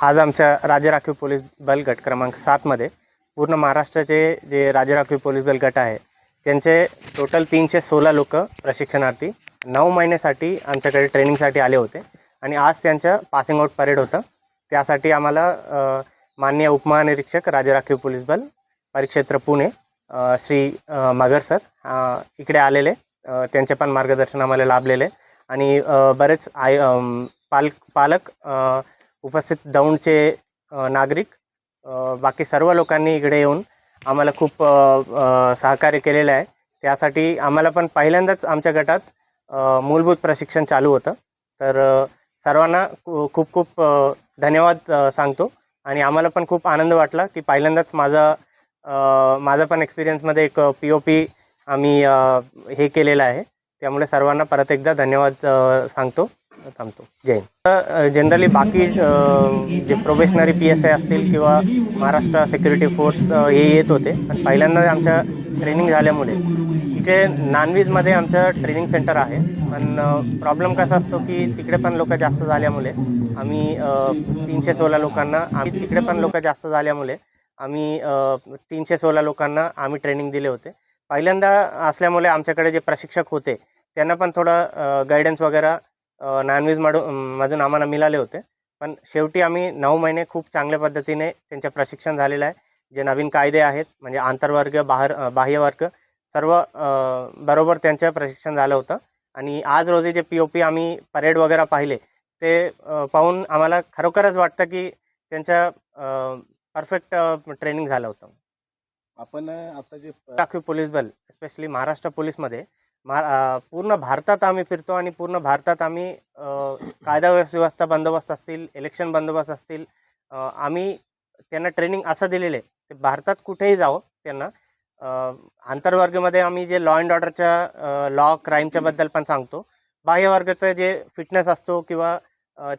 आज आमच्या राज्य राखीव पोलीस बल गट क्रमांक सातमध्ये पूर्ण महाराष्ट्राचे जे राज्य राखीव पोलीस बल गट आहे त्यांचे टोटल तीनशे सोळा लोक प्रशिक्षणार्थी नऊ महिन्यासाठी आमच्याकडे ट्रेनिंगसाठी आले होते आणि आज त्यांचं पासिंग आउट परेड होतं. त्यासाठी आम्हाला माननीय उपमहानिरीक्षक राज्य राखीव पोलीस बल परिक्षेत्र पुणे श्री मगर सर इकडे आलेले त्यांचे पण मार्गदर्शन आम्हाला लाभलेले. आणि बरेच आय पालक पाल पालक उपस्थित दौंडचे नागरिक बाकी सर्व लोकांनी इकडे येऊन आम्हाला खूप सहकार्य केलेलं आहे. त्यासाठी आम्हाला पण पहिल्यांदाच आमच्या गटात मूलभूत प्रशिक्षण चालू होतं. तर सर्वांना खू- खूप खूप धन्यवाद सांगतो. आणि आम्हाला पण खूप आनंद वाटला की पहिल्यांदाच माझा माझा पण एक्सपिरियन्समध्ये एक पी ओ पी आम्ही हे केलेलं आहे. त्यामुळे सर्वांना परत एकदा धन्यवाद सांगतो. थांबतो. जैन जनरली बाकी जे प्रोबेशनरी पी एस आय असतील किंवा महाराष्ट्र सिक्युरिटी फोर्स हे येत होते. पण पहिल्यांदा आमच्या ट्रेनिंग झाल्यामुळे इथे नॉनव्हेजमध्ये आमचं ट्रेनिंग सेंटर आहे. पण प्रॉब्लेम कसा असतो की तिकडे पण लोक जास्त झाल्यामुळे आम्ही तीनशे सोळा लोकांना आम्ही तिकडे पण लोक जास्त झाल्यामुळे आम्ही तीनशे सोळा लोकांना आम्ही ट्रेनिंग दिले होते. पहिल्यांदा असल्यामुळे आमच्याकडे जे प्रशिक्षक होते त्यांना पण थोडं गायडन्स वगैरे नॉनव्हेज मधून मधून आम्हाला मिळाले होते. पण शेवटी आम्ही नऊ महिने खूप चांगल्या पद्धतीने त्यांचं प्रशिक्षण झालेलं आहे. जे नवीन कायदे आहेत म्हणजे आंतरवर्ग बाहेर बाह्यवर्ग सर्व बरोबर त्यांचं प्रशिक्षण झालं होतं. आणि आज रोजी जे पी ओ पी आम्ही परेड वगैरे पाहिले ते पाहून आम्हाला खरोखरच वाटतं की त्यांच्या परफेक्ट ट्रेनिंग झालं होतं. आपण आता जे राखीव पोलीस बल स्पेशली महाराष्ट्र पोलीसमध्ये महा पूर्ण भारतात आम्ही फिरतो आणि पूर्ण भारतात आम्ही कायदा व्यवस्था बंदोबस्त असतील इलेक्शन बंदोबस्त असतील आम्ही त्यांना ट्रेनिंग असं दिलेलं आहे. की भारतात कुठेही जावं त्यांना. आंतरवर्गमध्ये आम्ही जे लॉ अँड ऑर्डरच्या लॉ क्राईमच्या बद्दल पण सांगतो. बाह्यवर्गाचं जे फिटनेस असतो किंवा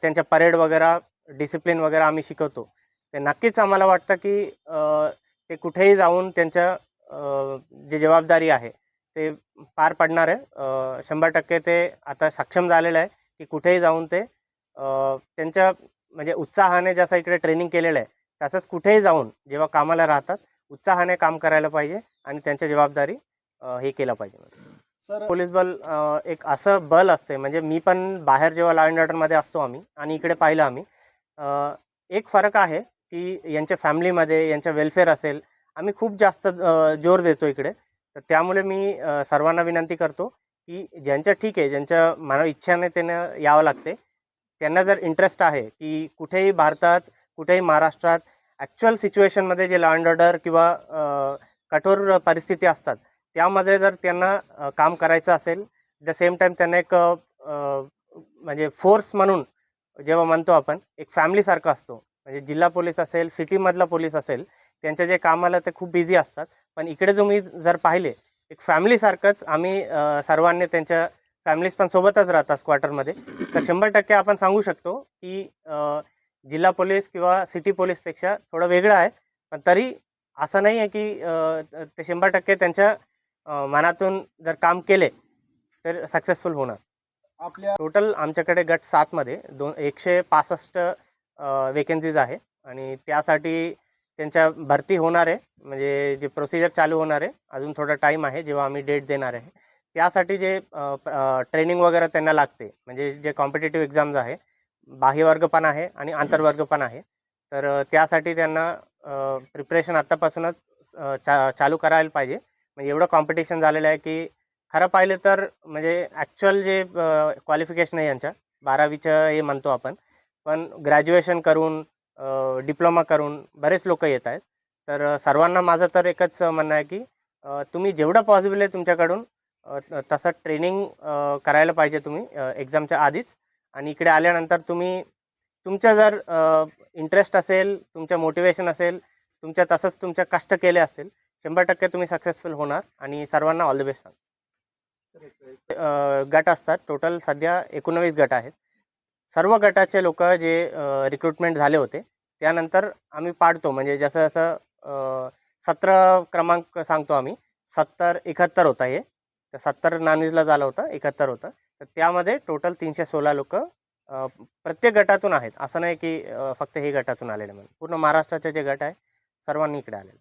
त्यांच्या परेड वगैरे डिसिप्लिन वगैरे आम्ही शिकवतो. ते नक्कीच आम्हाला वाटतं की ते कुठेही जाऊन त्यांच्या जी जबाबदारी आहे ते पार पाडणार आहे. शंभर टक्के ते आता सक्षम झालेलं आहे की कुठेही जाऊन ते त्यांच्या म्हणजे उत्साहाने जसं इकडे ट्रेनिंग केलेलं आहे तसंच कुठेही जाऊन जेव्हा कामाला राहतात उत्साहाने काम करायला पाहिजे आणि त्यांच्या जबाबदारी हे केलं पाहिजे. सर पोलीस बल एक असं बल असते म्हणजे मी पण बाहेर जेव्हा लॉ अँड ऑर्डरमध्ये असतो आम्ही आणि इकडे पाहिलं आम्ही एक फरक आहे की यांच्या फॅमिलीमध्ये यांच्या वेलफेअर असेल आम्ही खूप जास्त जोर देतो इकडे. तर त्यामुळे मी सर्वांना विनंती करतो की ज्यांच्या ठीक आहे ज्यांच्या मानव इच्छाने त्यांना यावं लागते त्यांना जर इंटरेस्ट आहे की कुठेही भारतात कुठेही महाराष्ट्रात ॲक्च्युअल सिच्युएशनमध्ये जे लॉ अँड ऑर्डर किंवा कठोर परिस्थिती असतात त्यामध्ये जर त्यांना काम करायचं असेल द सेम टाईम त्यांना एक म्हणजे फोर्स म्हणून जेव्हा म्हणतो आपण एक फॅमिलीसारखं असतो. म्हणजे जिल्हा पोलीस असेल सिटीमधला पोलीस असेल त्यांच्या जे कामाला ते खूप बिझी असतात. पण इकडे तुम्ही जर पाहिले एक फॅमिलीसारखंच आम्ही सर्वांनी त्यांच्या फॅमिलीज पण सोबतच राहतात क्वार्टरमध्ये तर शंभर टक्के आपण सांगू शकतो की जिल्हा पोलीस किंवा सिटी पोलीसपेक्षा थोडं वेगळं आहे. पण तरी असं नाही आहे की ते शंभर टक्के त्यांच्या मनातून जर काम केले तर सक्सेसफुल होणार. आपल्या टोटल आमच्याकडे गट सातमध्ये दोन एकशे पासष्ट वेकेन्सीज आहे. आणि त्यासाठी त्यांच्या भरती होणार आहे. म्हणजे जे प्रोसिजर चालू होणार आहे. अजून थोडा टाईम आहे जेव्हा आम्ही डेट देणार आहे. त्यासाठी जे ट्रेनिंग वगैरे त्यांना लागते. म्हणजे जे कॉम्पिटेटिव्ह एक्झाम्स आहे बाह्यवर्ग पण आहे आणि आंतरवर्ग पण आहे. तर त्यासाठी त्यांना प्रिपरेशन आत्तापासूनच चा चालू करायला पाहिजे. म्हणजे एवढं कॉम्पिटिशन झालेलं आहे की खरं पाहिलं तर म्हणजे ॲक्च्युअल जे क्वालिफिकेशन आहे यांच्या बारावीचं हे म्हणतो आपण. पण ग्रॅज्युएशन करून डिप्लोमा करून बरेच लोक येत आहेत. तर सर्वांना माझं तर एकच म्हणणं आहे की तुम्ही जेवढं पॉसिबल आहे तुमच्याकडून तसं ट्रेनिंग करायला पाहिजे तुम्ही एक्झामच्या आधीच. आणि इकडे आल्यानंतर तुम्ही तुमचं जर इंटरेस्ट असेल तुमचं मोटिवेशन असेल तुमच्या तसंच तुमच्या कष्ट केले असेल शंभर टक्के तुम्ही सक्सेसफुल होणार आणि सर्वांना ऑल द बेस्ट सांग गट असतात. टोटल सध्या एकोणवीस गट आहेत. सर्व गटाचे लोक जे रिक्रुटमेंट झाले होते त्यानंतर आम्ही पाडतो. म्हणजे जसं जसं सतरा क्रमांक सांगतो आम्ही सत्तर एकाहत्तर होता हे. तर सत्तर नॉनव्हेजला झालं होतं एकाहत्तर होतं. तर त्यामध्ये टोटल तीनशे सोळा लोक प्रत्येक गटातून आहेत. असं नाही की फक्त हे गटातून आलेले म्हणून. पूर्ण महाराष्ट्राचे जे गट आहे सर्वांनी इकडे आलेले.